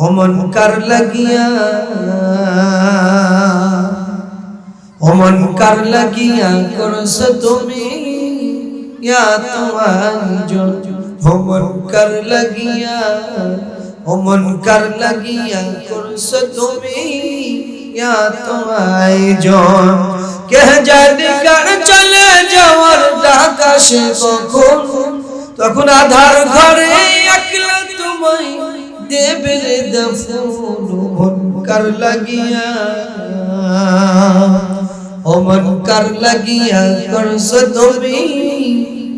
অমন কার লাগিয়া? অমন কার লাগিয়া করস তুমি? ইয়া তোমার অমন কার লাগিয়া, অমন কার লাগিয়া করস তুমি? ইয়া তোমার জন। কে জানি কার চলে যাওয়ার ডাকা সে কখন? তখন আধার ঘরে একলা তোমায় দেবে রে দফন মন কার লাগিয়া? ও মন কার লাগিয়া? করস তুমি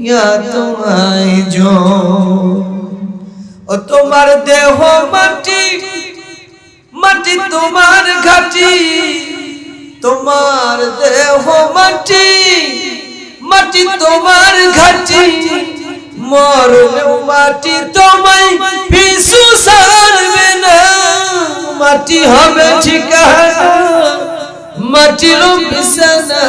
ইয়া তোমায় জো ও তোমার দেহ মাটি মাটি তোমার ঘাটি। তোমার দেহ মাটি মাটি তোমার ঘাটি। মরলেও মাটি তোমায় পিছু সারবে না মাটি হবে ঠিকানা মাটির বিছানা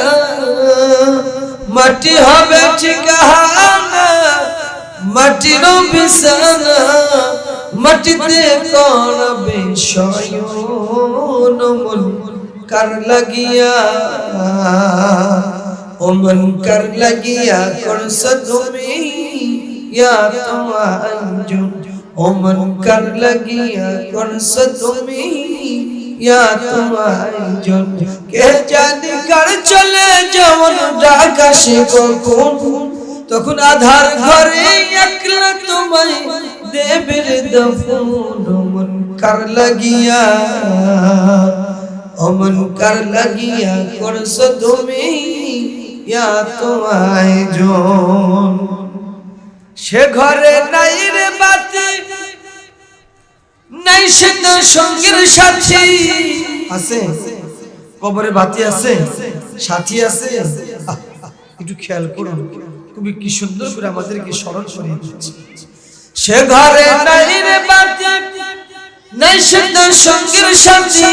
মাটি হবে ঠিকানা মাটির বিছানা মাটিতে করবে শয়ন মন কার লাগিয়া ও মন কার লাগিয়া করস তুমি ইয়া তোমার ও মন কার লাগিয়া করস তুমি ইয়া তোমার কে জানি কার চলে যেমন আকাশে কখন তখন আধার ঘরে একলা তোমায় দেবের দফন মন কার লাগিয়া অমন কার লাগিয়া করস তুমি ইয়া তোমায় জন সে ঘরে নাই রে বাতি, নাই সে তো সঙ্গীর সাথী। আছে? কবরে বাতি আছে? সাথী আছে? একটু খেয়াল করুন তুমি কি সুন্দর করে আমাদেরকে স্মরণ করিয়ে দিচ্ছে। সে ঘরে নাই রে বাতি, নাই সে তো সঙ্গীর সাথী।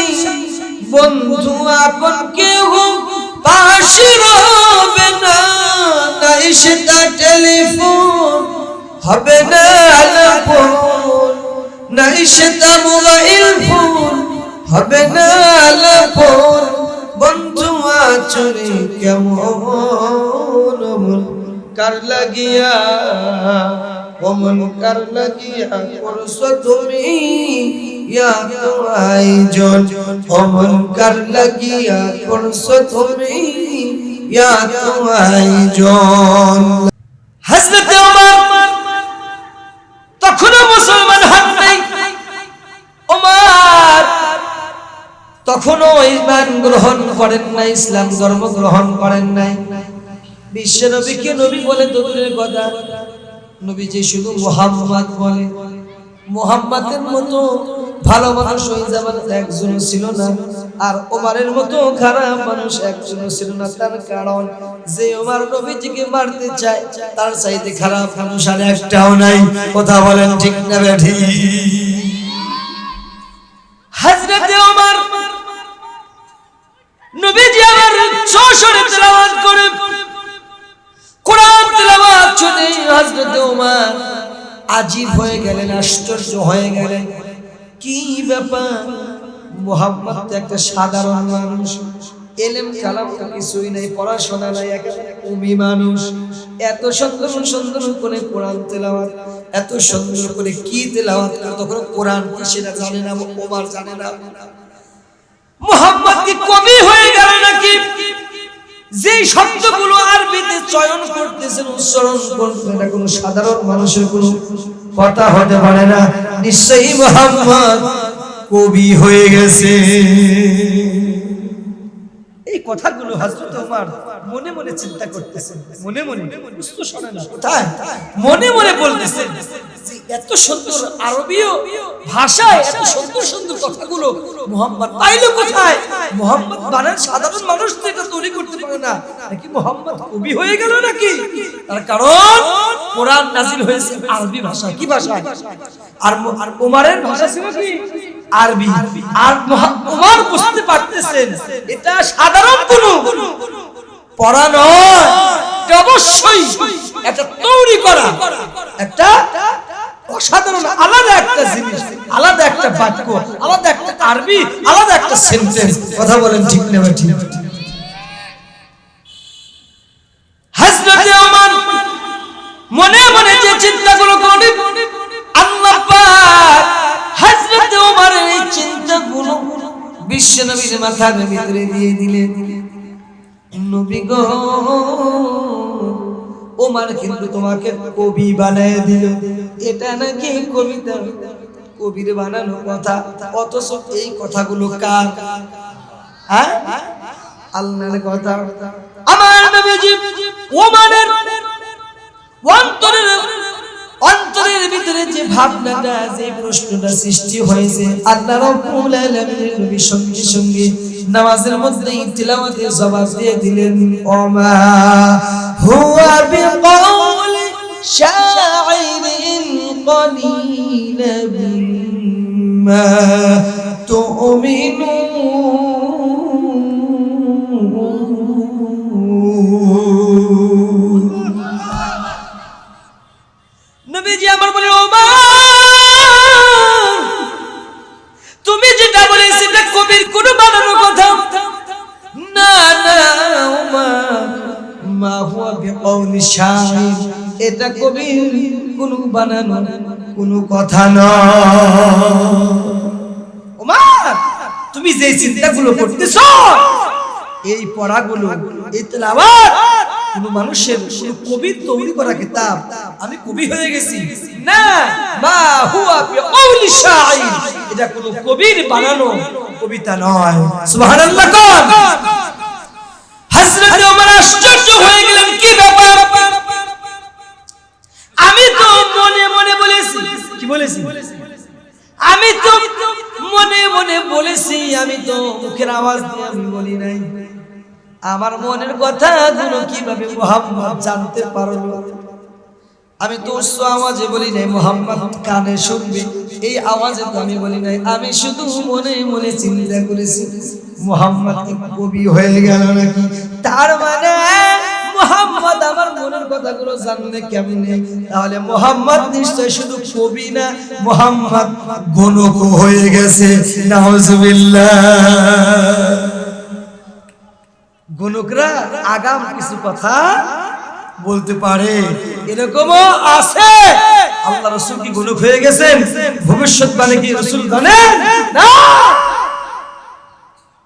বন্ধু আপন কেউ পাশে রবে না নাই সে তার টেলিফোন, হবে না আলাপন নাই সে তা মোবাইল ফোন, হবে না আলাপন। বন্ধু, আচরে কেমন কার লাগিয়া, অমন কার লাগিয়া করছ তুমি? ইয়া তোমাই জন, অমন লাগিয়া করছ তুমি? ইয়া তোমাই জন। হযরত ওমর, তখনও মুসলমান হাত নাই। ওমর গ্রহণ করেন নাই, ইসলাম ধর্ম গ্রহণ করেন নাই। বিশ্ব নবীকে নবী বলে দূরের কথা নবী যে শুধু মোহাম্মদ বলে। মোহাম্মদের মতো ভালো মানুষ ওই জামানাতে একজন ছিল না। আর ওমারের মতো খারাপ মানুষ একজন ছিল না। তার কারণ যে ওমার নবীজিকে মারতে চায়, তার চাইতে খারাপ মানুষ আর একটাও নাই। কথা বলেন ঠিক না বেঠি? হযরতে ওমর নবীজি আমার সশরে তেলাওয়াত করে। কোরআন তেলাওয়াত শুনে হযরতে ওমর আজীব হয়ে গেলেন, আশ্চর্য হয়ে গেলেন। কি ব্যাপার? মোহাম্মদ একটা সাধারণ মানুষ। এলেম কালাম তো কিছুই নাই, পড়াশোনা নাই, একেবারে উমি মানুষ। এত সুন্দর সুন্দর করে কোরআন তেলাওয়াত, এত সুন্দর করে কি তেলাওয়াত করে তখন কোরআন কি সেটা জানে না, ওমর জানে না। মোহাম্মদ কি কবি হয়ে গেল নাকি? যে শব্দগুলো আরবিতে চয়ন করতেছেন, উচ্চারণ করতেছেন, এটা কোনো সাধারণ মানুষের কোনো কথা হতে পারে না। নিশ্চয়ই মোহাম্মদ কবি হয়ে গেছে। এই কথাগুলো হযরত ওমর মনে মনে চিন্তা করতেছেন, মনে মনে বুঝতে শোনে না, কোথায়? মনে মনে বলতেছেন এত সুন্দর আরবীয় ভাষায়, এত সুন্দর সুন্দর কথাগুলো মোহাম্মদ পাইলো কোথায়? মোহাম্মদ বানান সাধারণ মানুষ তো এটা তৈরি করতে পারে না। নাকি মোহাম্মদ কবি হয়ে গেল নাকি? তার কারণ কোরআন নাজিল হয়েছে আরবি ভাষা কি ভাষা আর আর ওমরের ভাষা ছিল কি? আরবি। আর ওমর বুঝতে পারতেছেন, এটা সাধারণ কোনো। পড়া নয়, এটা অবশ্যই। একটা তৈরি করা। একটা অসাধারণ, আলাদা একটা জিনিস, আলাদা একটা বাক্য, আলাদা একটা আরবি, আলাদা একটা সেন্টেন্স কথা বলেন ঠিক নেবে ঠিক। মনে মনে যে চিন্তাগুলো করে বিশ্ব নবীর মাথার ভিতরে দিয়ে দিলেন। নবী গো ওমর কিন্তু তোমাকে কবি বানায় দিল। এটা নাকি কবিতা? কবির বানানো কথা। অথচ এই কথাগুলো কার? হ্যাঁ? আল্লাহর কথা। আমার নবীজি ওমানের অন্তরের অন্তরের ভিতরে যে ভাবনাটা, যে প্রশ্নটা সৃষ্টি হয়েছে, আল্লাহ রাব্বুল আলামিনের নবী সঙ্গে সঙ্গে নামাজের মধ্যে তিলাওয়াতে জবাব দিয়ে দিলেন, ওমা হুয়া বিকাউলি শাইরিন মা তুমিনুন নবীজি আমার বলে তুমি যেটা বলে সেটা কবির কোন এটা কবির কোন বানানো, কোন কথা নয় তুমি যে চিন্তাগুলো করতেছো, এই পড়াগুলো, এই মানুষের তৈরি করা কিতাব, আমি কবি হয়ে গেছি। না, মা এটা কবির বানানো কবিতা নয়। সুবহানাল্লাহ কোন হযরত ওমর আশ্চর্য হয়ে গেলেন। আমার মনের কথা গুলো কীভাবে মোহাম্মদ জানতে পারল? আমি তো আওয়াজে বলি নাই, মোহাম্মদ কানে শুনবে। এই আওয়াজে তো আমি বলি নাই, আমি শুধু মনে মনে চিন্তা করেছি, মোহাম্মদ কবি হয়ে গেল নাকি? তার মানে মোহাম্মদ আমার মনের কথাগুলো জানলে কেমনে? তাহলে মোহাম্মদ নিশ্চয় শুধু কবি না, মোহাম্মদ গণক হয়ে গেছে, নাউজুবিল্লাহ। গণকরা আগাম কিছু কথা বলতে পারে। এরকমও আছে। আল্লাহ রসুল কি গণক হয়ে গেছেন? ভবিষ্যৎ মানে কি রসুল জানেন? না।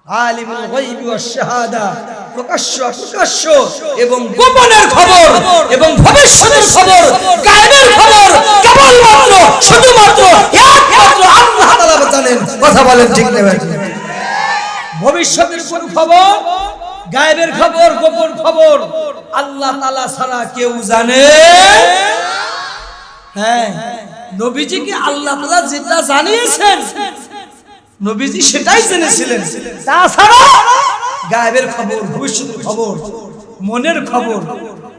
আলিমুল গায়বি ওয়াশ শাহাদা প্রকাশ্য প্রকাশ্য এবং গোপনের খবর এবং ভবিষ্যতের খবর গায়েবের খবর কেবলমাত্র শুধুমাত্র একমাত্র আল্লাহ তাআলা জানেন। কথা বলেন ঠিক না ভবিষ্যতের কোন খবর? গায়েবের খবর, গোপন খবর। আল্লাহ তাআলা ছাড়া কেউ জানে? হ্যাঁ নবীজিকে আল্লাহ তাআলা যেটা জানিয়েছেন, নবীজি সেটাই জেনেছিলেন। তাছাড়া গায়েবের খবর, ভবিষ্যতের খবর, মনের খবর,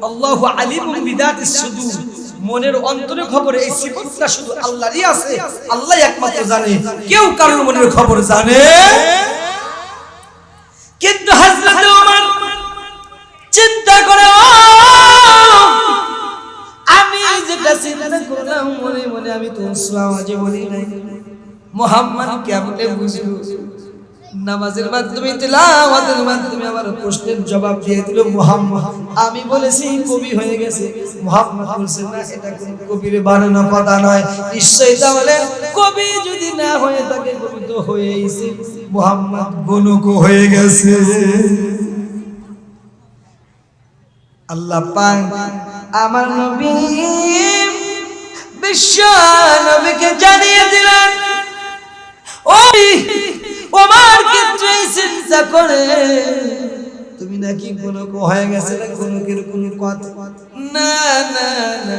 আল্লাহু আলিমুম বিদাতিস সুদূর, মনের অন্তরে খবর, এই সিফতটা শুধু আল্লাহরই আছে আল্লাহ একমাত্র জানে। কেউ কারোর মনের খবর জানে? কিন্তু ওমর চিন্তা করে আমি যেটা চিন্তা করলাম মনে মনে আমি তো আওয়াজে বলি নাই। মোহাম্মদ কেমনে বুঝলো? নামাজের মাধ্যমে, তেলাওয়াতের মাধ্যমে আমার প্রশ্নের জবাব দিয়ে দিল, মোহাম্মদ, আমি বলেছি কবি হয়ে গেছে। মোহাম্মদ বলছে, না, এটা কবির বানানো কথা নয়। নিশ্চয়ই তাহলে কবি যদি না হয়ে থাকে, কবি তো হয়েইছে। মোহাম্মদ গণক হয়ে গেছে। আল্লাহ পাক আমার নবী বিশ্ব নবীকে জানিয়ে দিলেন, ওই ওমার এই চিন্তা করে তুমি নাকি গণক হয়ে গেছে না গণকের কোন কথা না না না,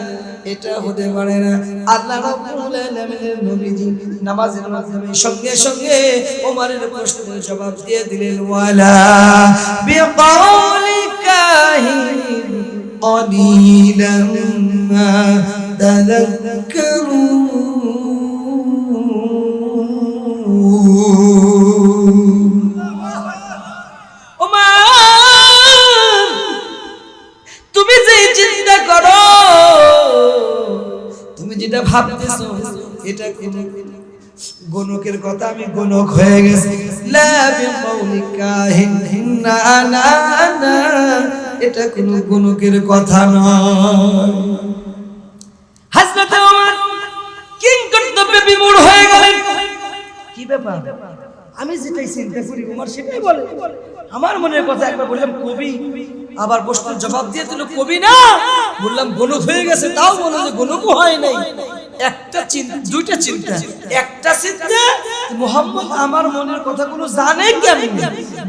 এটা হতে পারে না। আল্লাহ রাব্বুল আলামিনের নবীজি নামাজের মাধ্যমে সঙ্গে সঙ্গে ওমরের প্রশ্নের জবাব দিয়ে দিলেন, ওয়ালা বিকাউলি قليلا ما تذكرون ওমর তুমি যে চিন্তা করো তুমি যেটা ভাবতেছো আমি গুণক হয়ে গেছি। এটা কোনো গুণকের কথা নয়। হাজরতে ওমর কিং কর্তব্যে বিমূঢ় হয়ে গেলেন। কি ব্যাপার? আমি যেটাই চিন্তা করি ওমর সেটাই বলে। আমার মনের কথা একবার বললাম কবি আবার প্রশ্নের জবাব দিয়ে দিল, কবি না। বললাম গণক হয়ে গেছে, তাও বলো যে গণকও হয় নাই। একটা চিন্তা, দুইটা চিন্তা। একটা চিন্তা, মোহাম্মদ আমার মনের কথাগুলো জানে কেমন?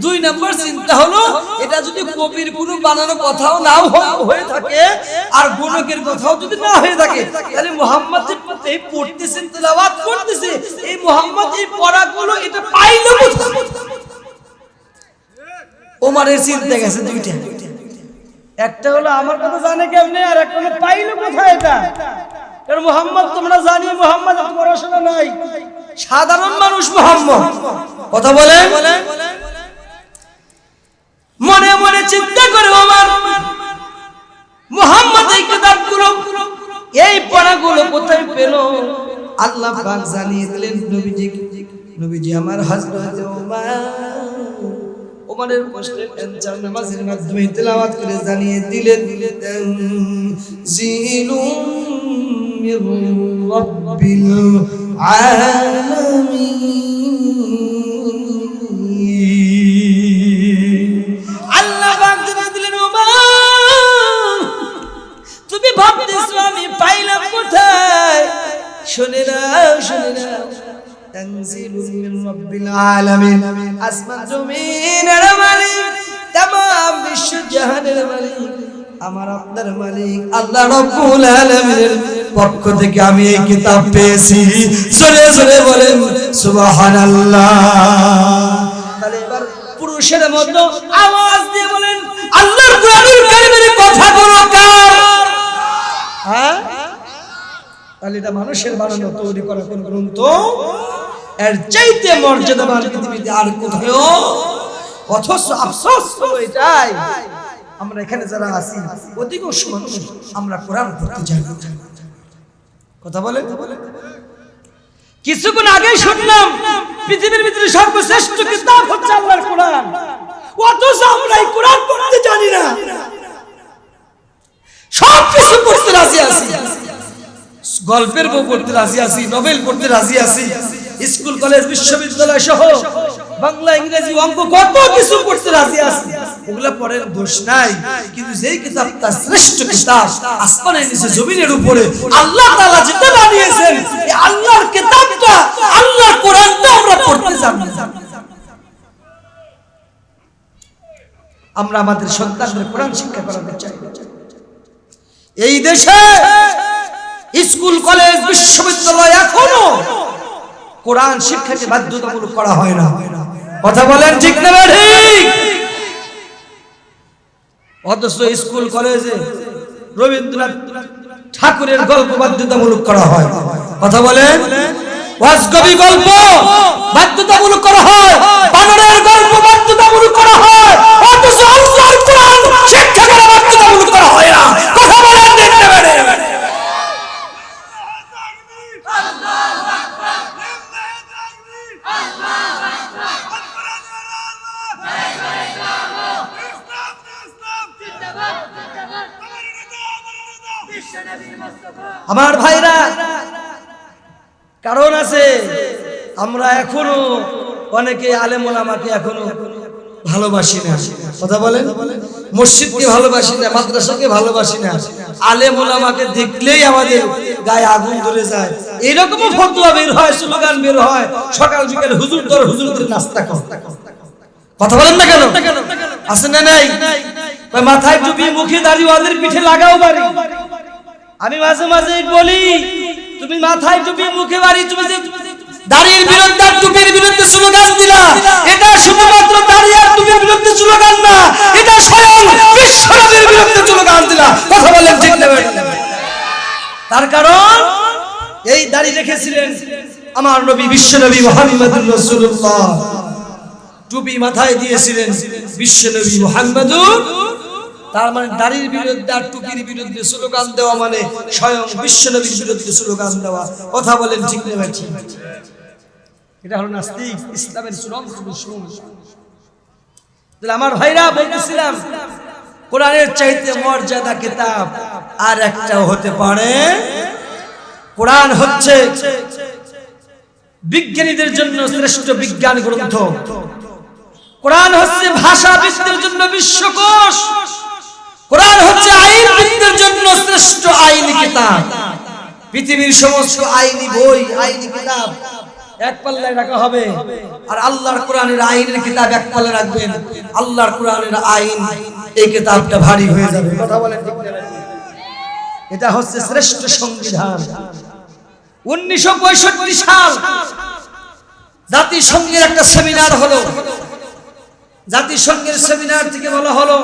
দুই নম্বর চিন্তা হলো, এটা যদি কবির কোনো বানানো কথাও নাও হয়ে থাকে, আর গণকের কথাও যদি না হয়ে থাকে, তাহলে মোহাম্মদ এই পড়তেছেন, তেলাওয়াত করতেছে, এই মোহাম্মদ এই পড়াগুলো এটা পাইলো ওমারের চিন্তা গেছে দুইটা। একটা হলো আমার কথা জানে কেমনে আর একটা হলো পাইলো কোথায় এটা? কারণ মোহাম্মদ তোমরা জানি, মোহাম্মদ পড়াশোনা নাই। সাধারণ মানুষ মোহাম্মদ। কথা বলে মনে মনে চিন্তা করে ওমর মোহাম্মদ এই কিতাবগুলো, এই পড়াগুলো কোথায় পেল? আল্লাহ পাক জানিয়ে দিলেন, নবীজি নবীজি আমার ওমর। ওমরের প্রশ্নের অ্যানসার নামাজের মাধ্যমে তেলাওয়াত করে জানিয়ে দিলেন জিলুম মির আলামিন। আল্লাহ পাক জানিয়ে দিলেন, ওমর, তুমি ভাবতেছো আমি পাইলাম কোথায়? শুনে নাও শুনে নাও। রাব্বিল আলামিন আসমান জমিনের মালিক तमाम বিশ্ব জাহানের মালিক আমার আপনার মালিক আল্লাহ রাব্বুল আলামিনের পক্ষ থেকে আমি এই কিতাব পেয়েছি জোরে জোরে বলেন সুবহানাল্লাহ তাহলে এবার পুরুষের মতো আওয়াজ দিয়ে বলেন আল্লাহর কোরআনুল কারীমের কথাগুলো কার হ্যাঁ তাহলে এটা মানুষের বানানো তৈরি করা কোন গ্রন্থ এর চাইতে মর্যাদাবান পৃথিবীতে আর কোথাও অথচ আফসোস হলো এটাই। আমরা এখানে যারা আছি অধিকাংশ মানুষ আমরা কোরআন পড়তে না। কথা বলে কিছুক্ষণ আগে শুনলাম, পৃথিবীর ভিতরে সর্বশ্রেষ্ঠ কিতাব হচ্ছে আল্লাহর কোরআন। অথচ আমরা এই কোরআন পড়তে জানি না। সব কিছু পড়তে রাজি আছি। গল্পের বই পড়তে রাজি আছি নোবেল পড়তে রাজি আছি। স্কুল, কলেজ, বিশ্ববিদ্যালয় সহ বাংলা, ইংরেজি অঙ্ক কত কিছু পড়তে রাজি আছি। ওগুলা পড়ের দোষ নাই। কিন্তু যেই কিতাবটা শ্রেষ্ঠ কিতাব, আসমানের নিচে জমিনের উপরে আল্লাহ তাআলা যেটা বানিয়েছেন, এই আল্লাহর কিতাবটা, আল্লাহর কোরআনটা আমরা পড়তে জানি। আমরা আমাদের সন্তানদের কোরআন শিক্ষা করাতে চাই। এই দেশে স্কুল, কলেজ, বিশ্ববিদ্যালয় এখনও কোরআন শিক্ষাকে বাধ্যতামূলক করা হয় না। কথা বলেন ঠিক না ঠিক অথচ স্কুল কলেজে রবীন্দ্রনাথ ঠাকুরের গল্প বাধ্যতামূলক করা হয়। কথা বলেন? ওয়াজকবি গল্প বাধ্যতামূলক করা হয়। বানরের গল্প বাধ্যতামূলক করা আমার ভাইরা, কারণ আছে, আমরা এখনও অনেকে আলেমুল আমাকে এখনও ভালোবাসি না। কথা বলেন? মসজিদকে ভালোবাসি না, মাদ্রাসাকে ভালোবাসি না। আলেমুল আমাকে দেখলেই আমাদের গায়ে আগুন ধরে যায়। এরকমও ফতোয়া বের হয়, স্লোগান বের হয়, সকাল বিকাল হুজুর দর হুজুর করে নাস্তা কর। কথা বলেন না কেন? আছে না নাই? মাথায় টুপি, মুখে দাঁড়িয়ে পিঠে লাগাও বাড়ি। আমি মাঝে মাঝে বলি, তুমি মাথায় টুপি, মুখে বাড়ি, তুমি যে দাড়ির বিরুদ্ধে আর টুপির বিরুদ্ধে স্লোগান দিলা, এটা শুধুমাত্র দাড়ি আর টুপির বিরুদ্ধে স্লোগান না, এটা স্বয়ং বিশ্বনবীর বিরুদ্ধে স্লোগান দিলা। কথা বলেন ঠিক না? তার কারণ এই দাড়ি রেখেছিলেন আমার নবী বিশ্বনবী মুহাম্মদুর রাসূলুল্লাহ। টুপি মাথায় দিয়েছিলেন বিশ্বনবী মুহাম্মদুর। তার মানে দাড়ির বিরুদ্ধে আর টুপির বিরুদ্ধে স্লোগান দেওয়া মানে স্বয়ং বিশ্বনবীর বিরুদ্ধে স্লোগান দেওয়া। কথা বলেন ঠিক না ভাই? ঠিক? এটা হলো নাস্তিক ইসলামের চূড়ান্ত দুশ্মন তাহলে আমার ভাইরা বলতেছিলাম, কোরআনের চাইতে মর্যাদা কিতাব আর একটাও হতে পারে। কোরআন হচ্ছে বিজ্ঞানীদের জন্য শ্রেষ্ঠ বিজ্ঞান গ্রন্থ। কোরআন হচ্ছে ভাষাবিদদের জন্য বিশ্বকোষ। কোরআন হচ্ছে আইনবিদদের জন্য শ্রেষ্ঠ আইনি কিতাব। পৃথিবীর সমস্ত আইনি বই, আইনি কিতাব এক পাল্লায় রাখা হবে। আর আল্লাহর কোরআনের আইনের কিতাব এক পাল্লায় রাখবেন। আল্লাহর কোরআনের আইন এই কিতাবটা ভারী হয়ে যাবে। কথা বলেন ঠিক? এটা হচ্ছে শ্রেষ্ঠ সংবিধান। উনিশশো পঁয়ষট্টি সাল জাতিসংঘের একটা সেমিনার হলো। জাতিসংঘের সেমিনার থেকে বলা হলো,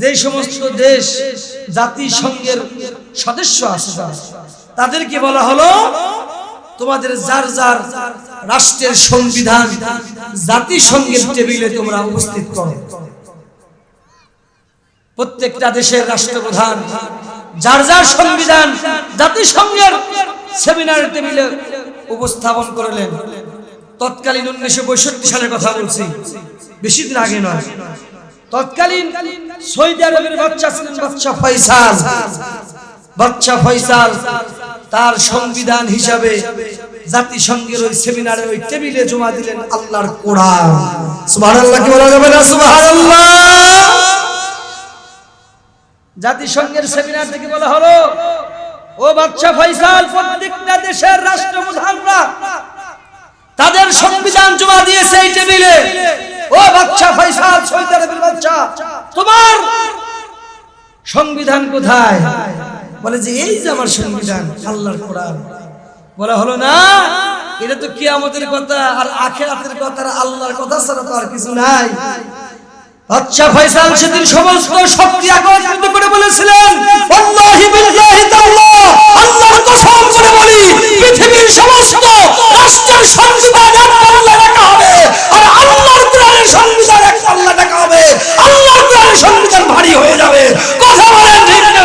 যে সমস্ত দেশ জাতিসংঘের সদস্য আছে তাদেরকে বলা হলো তোমাদের যার যার রাষ্ট্রের সংবিধান জাতিসংঘের টেবিলে তোমরা উপস্থিত করো। প্রত্যেকটা দেশের রাষ্ট্রপ্রধান যার যার সংবিধান জাতিসংঘের সেমিনার টেবিলে উপস্থাপন করলেন। তৎকালীন উনিশশো পঁয়ষট্টি সালের কথা বলছি। বেশি দিন আগে নয়। তৎকালীন সৌদি আরবের বাচ্চা ছিলেন বাচ্চা ফয়সাল। বাচ্চা ফয়সাল তার সংবিধান হিসাবে জাতিসংঘের ওই সেমিনারে ওই টেবিলে জমা দিলেন আল্লাহর কোরআন। কি বলা যাবে না? জাতিসংঘের সেমিনার থেকে বলা হলো, ও বাচ্চা ফয়সাল, প্রত্যেকটা দেশের রাষ্ট্রপ্রধানরা তাদের সংবিধান জমা দিয়েছে এই টেবিলে। ও বাচ্চা ফয়সাল সৌদি আরবের বাচ্চা তোমার সংবিধান কোথায়? বলে যে, এই যে আমার সংবিধান, আল্লাহর কোরআন। বলা হলো, না, এটা তো কিয়ামতের কথা, আর আখেরাতের কথা, আর আল্লাহর কথা ছাড়া তো আর কিছু নাই। আচ্ছা ফয়সাল সেদিন সমস্ত শক্তি একত্রিত করে বলেছিলেন আল্লাহি বিল্লাহি তাআল্লাহ আল্লাহর কসম করে বলি, পৃথিবীর সমস্ত রাষ্ট্রের সংবিধান এক পাল্লায় রাখা হবে, আর আল্লাহর কোরআনের সংবিধান এক পাল্লায় রাখা হবে, আল্লাহর কোরআনের সংবিধান ভারী হয়ে যাবে কথা বলেন ঠিক না?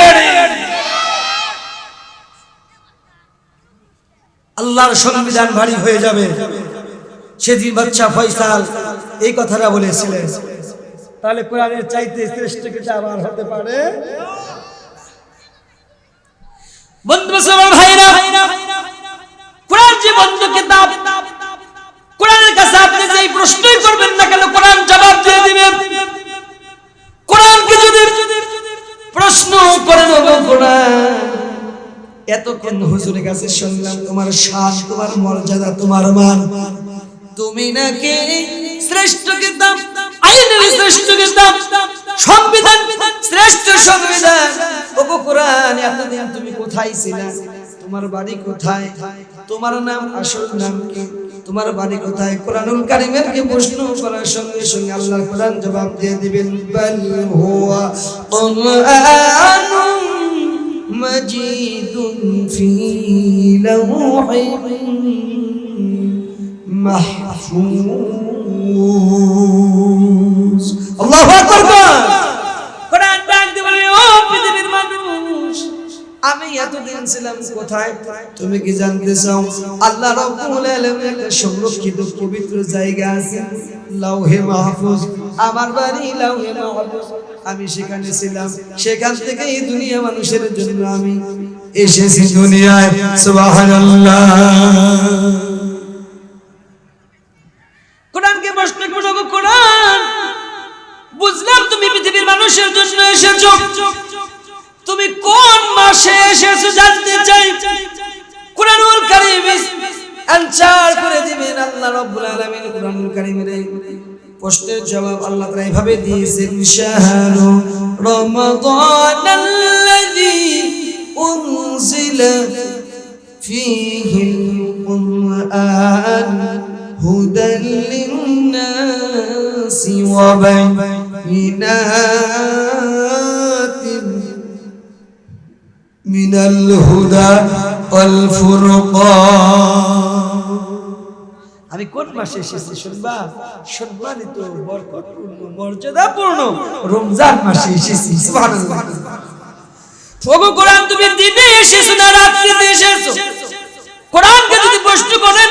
আল্লাহর সংবিধান ভারী হয়ে যাবে সেদিন বাচ্চা ফয়সাল এই কথাটা বলেছিলেন তাহলে কোরআনের চাইতে শ্রেষ্ঠ কিতাব আর হতে পারে? বন্ধু ভাইরা, কোরআন যে বন্ধু কিতাব, কোরআনের কাছে আপনি যেই প্রশ্নই করবেন না কেন, কোরআন জবাব দিয়ে দিবেন। কোরআনকে যদি প্রশ্ন করেন কোরআন। এতক্ষণ হুজুরের কাছে শুনলাম, তোমার শ্বাস তোমার মর্যাদা, তোমার মান। তুমি নাকি শ্রেষ্ঠ কিতাব? আইনের শ্রেষ্ঠ কিতাব। সংবিধান শ্রেষ্ঠ সংবিধান। ওগো কোরআন এতদিন তুমি কোথায় ছিলে? তোমার বাড়ি কোথায়? তোমার নাম আসল নাম কি? তোমার বাড়ি কোথায়? কোরআনুল কারিমের কে প্রশ্ন করার সঙ্গে সঙ্গে আল্লাহর কোরআন জবাব দিয়ে দিবেন বাল হুয়া কুরআনুম মাজিদুন ফি লাওহিন মাহফুজ। আল্লাহু আকবার কোরআন। ডাক দিয়ে বলে ও পৃথিবীর মানুষ আমি এতদিন ছিলাম কোথায়? তুমি কি জানতে চাও? আল্লাহ রাব্বুল আলামিন একটা সংরক্ষিত পবিত্র জায়গা আছে লাউহে মাহফুজ। আমার বাড়ি লাউহে মাহফুজ। আমি সেখানে ছিলাম। সেখান থেকে এই দুনিয়া মানুষের জন্য আমি এসেছি দুনিয়ায়। সুবহানাল্লাহ। আল্লাহ তাআলা এইভাবে দিয়েছেন শাহরু রমাদান আল্লাযী উনজিলা ফীহিল কুরআন هدى للناس وبينات من الهدى والفرقان আমি কোন মাসে এসেছি শুনবা? সম্মানিত বরকতপূর্ণ, মর্যাদাপূর্ণ রমজান মাসে এসেছি কোরআন, তুমি দিনে এসেছ না রাত্রিতে এসেছ? কোরআনকে যদি প্রশ্ন করেন